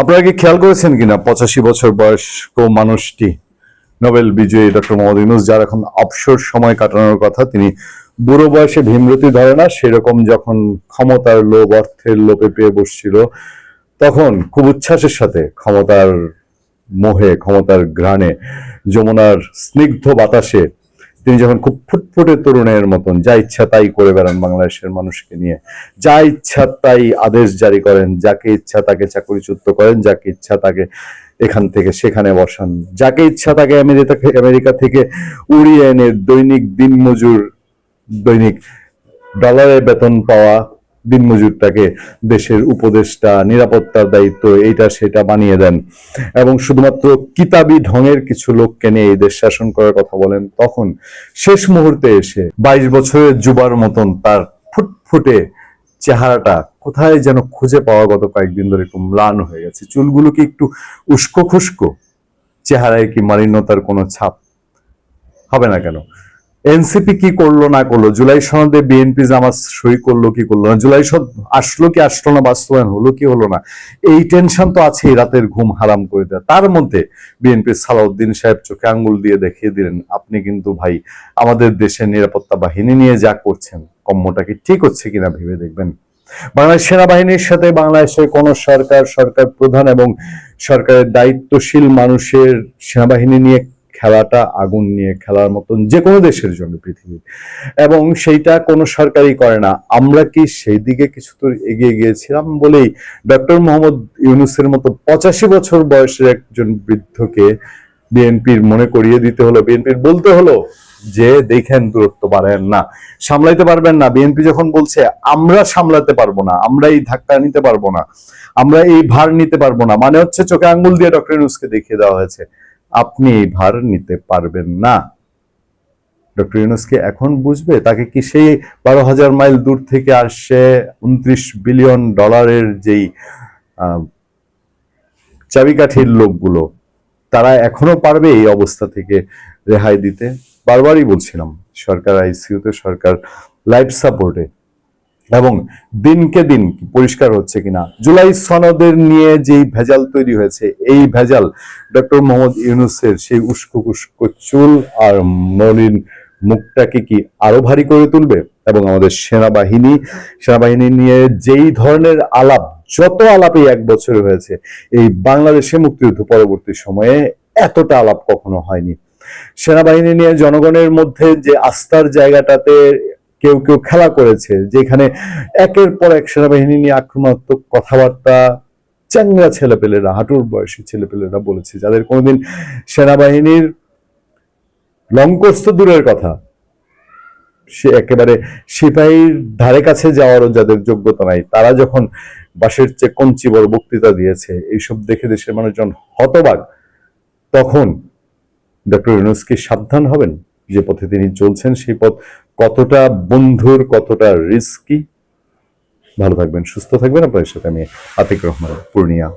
আপনারা কি খেয়াল করেছেন কিনা? পঁচাশি বছর বয়স্ক মানুষটি, নোবেল বিজয়ী ডক্টর মোহাম্মদ ইউনুস, যার এখন অবসর সময় কাটানোর কথা, তিনি বুড়ো বয়সে ভীমরতি ধরে না, সেরকম যখন ক্ষমতার লোভ, অর্থের লোপে পেয়ে বসছিল, তখন খুব উচ্ছ্বাসের সাথে ক্ষমতার মোহে, ক্ষমতার ঘ্রাণে, যমুনার স্নিগ্ধ বাতাসে তিনি যখন খুব ফুটফুটে তরুণের মতন, যা ইচ্ছা তাই করে বেড়ান বাংলাদেশের মানুষকে নিয়ে। যা ইচ্ছা তাই আদেশ জারি করেন। যাকে ইচ্ছা তাকে চাকরিচ্যুত করেন। যাকে ইচ্ছা তাকে এখান থেকে সেখানে বসান। যাকে ইচ্ছা তাকে আমেরিকা আমেরিকা থেকে উড়িয়ে এনে দৈনিক দিনমজুর, দৈনিক ডলারের বেতন পাওয়া দিনমজুরটাকে দেশের উপদেষ্টা, নিরাপত্তার দায়িত্ব, এইটা সেটা বানিয়ে দেন। এবং শুধুমাত্র কিতাবি ঢঙের কিছু লোককে নিয়ে এই দেশ শাসন করার কথা বলেন, তখন শেষ মুহূর্তে এসে বাইশ বছরের যুবার মতন তার ফুটফুটে চেহারাটা কোথায় যেন খুঁজে পাওয়া গত কয়েকদিন ধরে একটু ম্লান হয়ে গেছে। চুলগুলো কি একটু উস্কো খুস্কো চেহারায় কি মালিন্যতার কোনো ছাপ? হবে না কেন? এনসিপি কি করল না করল? জুলাই সনদে বিএনপি জামাত সই করল, কি করল না? জুলাই সনদ আসলো কি আসলো না? বাস্তবায়ন হলো কি হলো না? এই টেনশন তো আছেই, রাতের ঘুম হারাম করে দেয়। তার মধ্যে বিএনপির সালাউদ্দিন সাহেব চোখে আঙ্গুল দিয়ে দেখিয়ে দিলেন, আপনি কিন্তু ভাই আমাদের দেশের নিরাপত্তা বাহিনী নিয়ে যা করছেন, কম্মটা কি ঠিক হচ্ছে কিনা ভেবে দেখবেন? বাংলাদেশ সেনাবাহিনীর সাথে বাংলাদেশের কোন সরকার সরকার প্রধান এবং সরকারের দায়িত্বশীল মানুষের সেনাবাহিনী নিয়ে খেলাটা আগুন নিয়ে খেলার মতন যে কোনো দেশের জন্য পৃথিবীর। এবং সেইটা কোনো সরকারই করে না। আমরা কি সেই দিকে কিছু তো এগিয়ে গিয়েছিলাম বলেই ডক্টর মোহাম্মদ ইউনুসের মতো পঁচাশি বছর বয়সের একজন বৃদ্ধকে বিএনপির মনে করিয়ে দিতে হলো, বিএনপির বলতে হলো যে দেখেন দূরত্ব বাড়েন না, সামলাইতে পারবেন না। বিএনপি যখন বলছে, আমরা সামলাতে পারব না, আমরা এই ধাক্কা নিতে পারব না, আমরা এই ভার নিতে পারব না। মানে হচ্ছে চোখে আঙ্গুল দিয়ে ডক্টর ইউনুসকে দেখিয়ে দেওয়া হয়েছে। আপনি এই ভার নিতে পারবেন না। ডক্টর ইউনুসকে এখন বুঝবে, তাকে কি সেই বারো হাজার মাইল দূর থেকে আসছে উনত্রিশ বিলিয়ন ডলারের যেই চাবিকাঠির লোকগুলো, তারা এখনও পারবে এই অবস্থা থেকে রেহাই দিতে? বারবারই বলছিলাম, সরকার, আইসিইউতে সরকার, লাইফ সাপোর্টে। এবং দিনকে দিন পরিষ্কার হচ্ছে কিনা? জুলাই সনদের নিয়ে যেই ভেজাল তৈরি হয়েছে, এই ভেজাল ডক্টর মোহাম্মদ ইউনুসের সেই উস্কো উস্কো চুল আর মলিন মুখটাকে কি আরও ভারী করে তুলবে? এবং আমাদের সেনাবাহিনী সেনাবাহিনী নিয়ে যেই ধরনের আলাপ, যত আলাপ এই এক বছরে হয়েছে, এই বাংলাদেশে মুক্তিযুদ্ধ পরবর্তী সময়ে এতটা আলাপ কখনো হয়নি। সেনাবাহিনী নিয়ে জনগণের মধ্যে যে আস্থার জায়গাটাতে কেউ কেউ খেলা করেছে, যেখানে একের পর এক সেনাবাহিনী নিয়ে আক্রমণাত্মক কথাবার্তা, চ্যাংরা ছেলেপেলেরা, হাঁটুর বয়সী ছেলেপেলেরা বলেছে, যাদের কোনোদিন সেনাবাহিনীর লঙ্কস্ত দূরের কথা, সে একেবারে সিপাহীর ধারে কাছে যাওয়ারও যাদের যোগ্যতা নাই, তারা যখন বাসের চেয়ে কঞ্চি বড় বক্তৃতা দিয়েছে, এইসব দেখে দেশের মানুষজন হতবাক, তখন ডক্টর ইউনুস কি সাবধান হবেন যে পথে তিনি চলছেন, সেই পথ কতটা বন্ধুর কতটা রিস্কি ভালো থাকবেন সুস্থ থাকবেন। আপনাদের সাথে আমি আতিক রহমান পূর্ণিয়া।